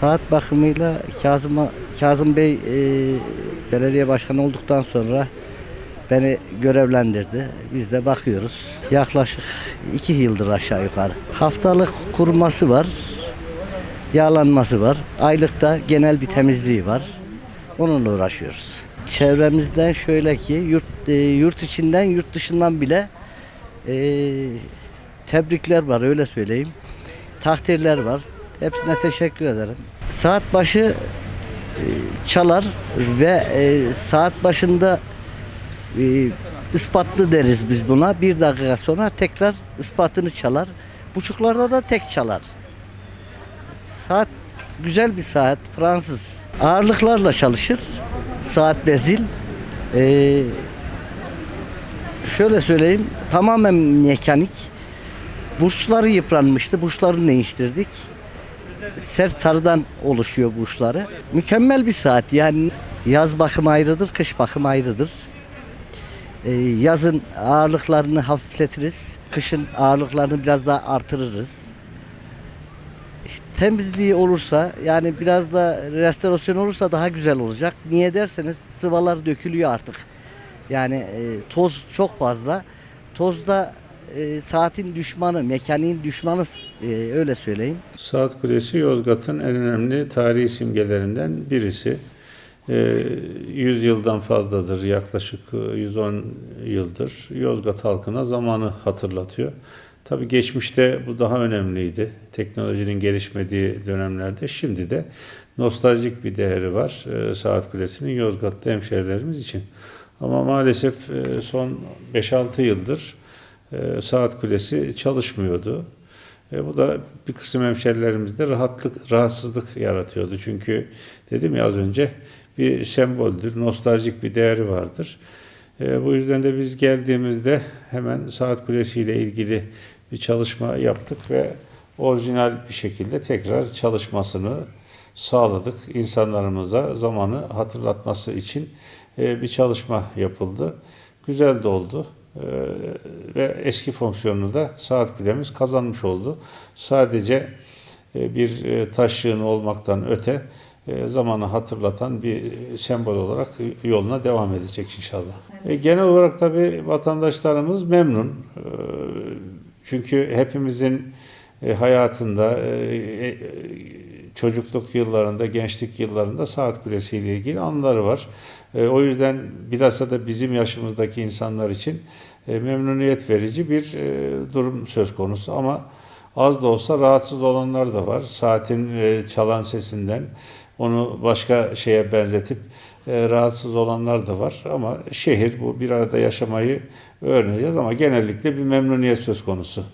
Saat bakımıyla Kazım, Kazım Bey e, belediye başkanı olduktan sonra beni görevlendirdi. Biz de bakıyoruz. Yaklaşık iki yıldır aşağı yukarı. Haftalık kuruması var. Yağlanması var. Aylıkta genel bir temizliği var. Onunla uğraşıyoruz. Çevremizden şöyle ki yurt, e, yurt içinden yurt dışından bile e, tebrikler var öyle söyleyeyim. Takdirler var. Hepsine teşekkür ederim. Saat başı e, çalar ve e, saat başında e, ispatlı deriz biz buna. Bir dakika sonra tekrar ispatını çalar. Buçuklarda da tek çalar. Saat güzel bir saat. Fransız. Ağırlıklarla çalışır. Saat bezil. E, şöyle söyleyeyim. Tamamen mekanik. Burçları yıpranmıştı. Burçlarını değiştirdik. Sert sarıdan oluşuyor burçları. Mükemmel bir saat. Yani yaz bakımı ayrıdır, kış bakımı ayrıdır. Ee, yazın ağırlıklarını hafifletiriz. Kışın ağırlıklarını biraz daha artırırız. Temizliği olursa yani biraz da restorasyon olursa daha güzel olacak. Niye derseniz sıvalar dökülüyor artık. Yani e, toz çok fazla. Tozda e, saatin düşmanı, mekaniğin düşmanı e, öyle söyleyeyim. Saat Kulesi Yozgat'ın en önemli tarihi simgelerinden birisi. Ee, 100 yıldan fazladır, yaklaşık e, 110 yıldır Yozgat halkına zamanı hatırlatıyor. Tabi geçmişte bu daha önemliydi. Teknolojinin gelişmediği dönemlerde. Şimdi de nostaljik bir değeri var e, Saat Kulesi'nin Yozgat'ta hemşerilerimiz için. Ama maalesef e, son 5-6 yıldır e, Saat Kulesi çalışmıyordu. E, bu da bir kısım hemşerilerimizde rahatlık, rahatsızlık yaratıyordu. Çünkü dedim ya az önce bir semboldür, nostaljik bir değeri vardır. E, bu yüzden de biz geldiğimizde hemen Saat Kulesi ile ilgili bir çalışma yaptık ve orijinal bir şekilde tekrar çalışmasını sağladık. İnsanlarımıza zamanı hatırlatması için e, bir çalışma yapıldı. Güzel de oldu. Ee, ve eski fonksiyonunu da saat kulemiz kazanmış oldu. Sadece e, bir e, taş yığını olmaktan öte e, zamanı hatırlatan bir sembol olarak yoluna devam edecek inşallah. E, Genel olarak tabii vatandaşlarımız memnun. Çünkü hepimizin hayatında çocukluk yıllarında, gençlik yıllarında saat kulesi ile ilgili anıları var. E, O yüzden bilhassa da bizim yaşımızdaki insanlar için e, memnuniyet verici bir e, durum söz konusu. Ama az da olsa rahatsız olanlar da var. Saatin çalan sesinden onu başka şeye benzetip rahatsız olanlar da var. Ama şehir bu bir arada yaşamayı öğreneceğiz ama genellikle bir memnuniyet söz konusu.